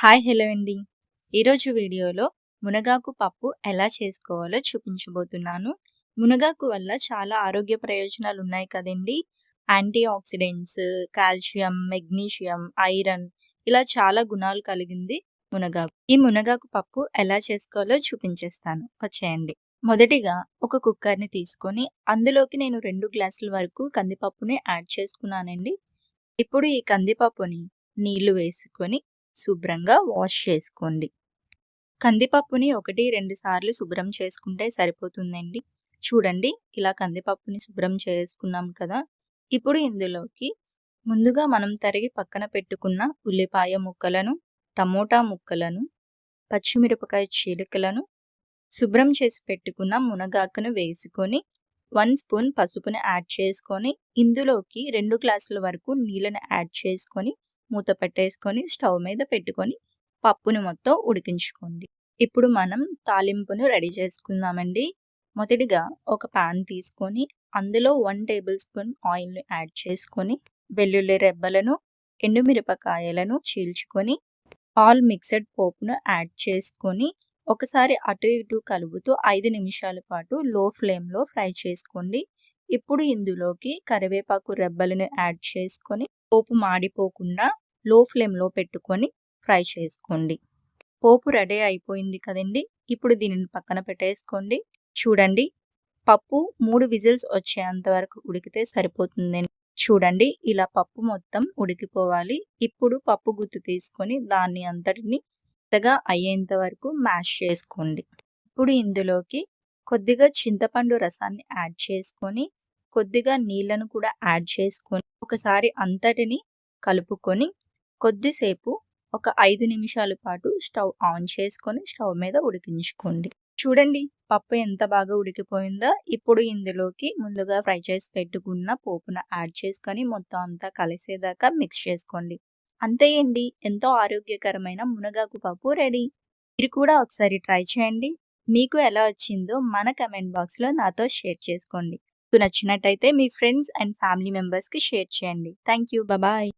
Hi hello అండి. ఈరోజు వీడియోలో మునగాకు పప్పు ఎలా చేసుకోవాలో చూపించబోతున్నాను. మునగాకు వల్ల చాలా ఆరోగ్య ప్రయోజనాలు ఉన్నాయి కదండి. Anti oxidants calcium magnesium iron ఇలా చాలా గుణాలు కలిగింది మునగాకు. ఈ మునగాకు పప్పు ఎలా చేసుకోవాలో చూపించేస్తాను. వచ్చేయండి. మొదటిగా ఒక కుక్కర్ని తీసుకొని అందులోకి నేను రెండు గ్లాసుల వరకు కందిపప్పుని యాడ్ చేసుకున్నానండి. ఇప్పుడు ఈ కందిపప్పుని నీళ్ళు వేసుకొని శుభ్రంగా వాష్ చేసుకోండి. కందిపప్పుని ఒకటి రెండు సార్లు శుభ్రం చేసుకుంటే సరిపోతుందండి. చూడండి ఇలా కందిపప్పుని శుభ్రం చేసుకున్నాం కదా. ఇప్పుడు ఇందులోకి ముందుగా మనం తరిగి పక్కన పెట్టుకున్న ఉల్లిపాయ ముక్కలను టమోటా ముక్కలను పచ్చిమిరపకాయ చీలికలను శుభ్రం చేసి పెట్టుకున్న మునగాకును వేసుకొని వన్ స్పూన్ పసుపుని యాడ్ చేసుకొని ఇందులోకి రెండు గ్లాసుల వరకు నీళ్ళని యాడ్ చేసుకొని మూత పెట్టేసుకొని స్టవ్ మీద పెట్టుకొని పప్పుని మొత్తం ఉడికించుకోండి. ఇప్పుడు మనం తాలింపును రెడీ చేసుకుందామండి. మొదటిగా ఒక పాన్ తీసుకొని అందులో వన్ టేబుల్ స్పూన్ ఆయిల్ను యాడ్ చేసుకొని వెల్లుల్లి రెబ్బలను ఎండుమిరపకాయలను చీల్చుకొని ఆల్ మిక్సడ్ పోపును యాడ్ చేసుకొని ఒకసారి అటు ఇటు కలుపుతూ ఐదు నిమిషాల పాటు లో ఫ్లేమ్లో ఫ్రై చేసుకోండి. ఇప్పుడు ఇందులోకి కరివేపాకు రెబ్బలను యాడ్ చేసుకొని పోపు మాడిపోకుండా లో ఫ్లేమ్లో పెట్టుకొని ఫ్రై చేసుకోండి. పోపు రెడీ అయిపోయింది కదండి? ఇప్పుడు దీనిని పక్కన పెట్టేసుకోండి. చూడండి పప్పు మూడు విజిల్స్ వచ్చేంత వరకు ఉడికితే సరిపోతుందండి. చూడండి ఇలా పప్పు మొత్తం ఉడికిపోవాలి. ఇప్పుడు పప్పు గుత్తు తీసుకొని దాన్ని అంతటిని మెత్తగా అయ్యేంత వరకు మ్యాష్ చేసుకోండి. ఇప్పుడు ఇందులోకి కొద్దిగా చింతపండు రసాన్ని యాడ్ చేసుకొని కొద్దిగా నీళ్ళను కూడా యాడ్ చేసుకొని ఒకసారి అంతటిని కలుపుకొని కొద్దిసేపు ఒక ఐదు నిమిషాల పాటు స్టవ్ ఆన్ చేసుకొని స్టవ్ మీద ఉడికించుకోండి. చూడండి పప్పు ఎంత బాగా ఉడికిపోయిందో. ఇప్పుడు ఇందులోకి ముందుగా ఫ్రై చేసి పెట్టుకున్న పోపున యాడ్ చేసుకొని మొత్తం అంతా కలిసేదాకా మిక్స్ చేసుకోండి. అంతేయండి ఎంతో ఆరోగ్యకరమైన మునగాకు పప్పు రెడీ. మీరు కూడా ఒకసారి ట్రై చేయండి. మీకు ఎలా వచ్చిందో మన కమెంట్ బాక్స్లో నాతో షేర్ చేసుకోండి. నచ్చినట్టయితే మీ ఫ్రెండ్స్ అండ్ ఫ్యామిలీ మెంబర్స్కి షేర్ చేయండి. Thank you bye.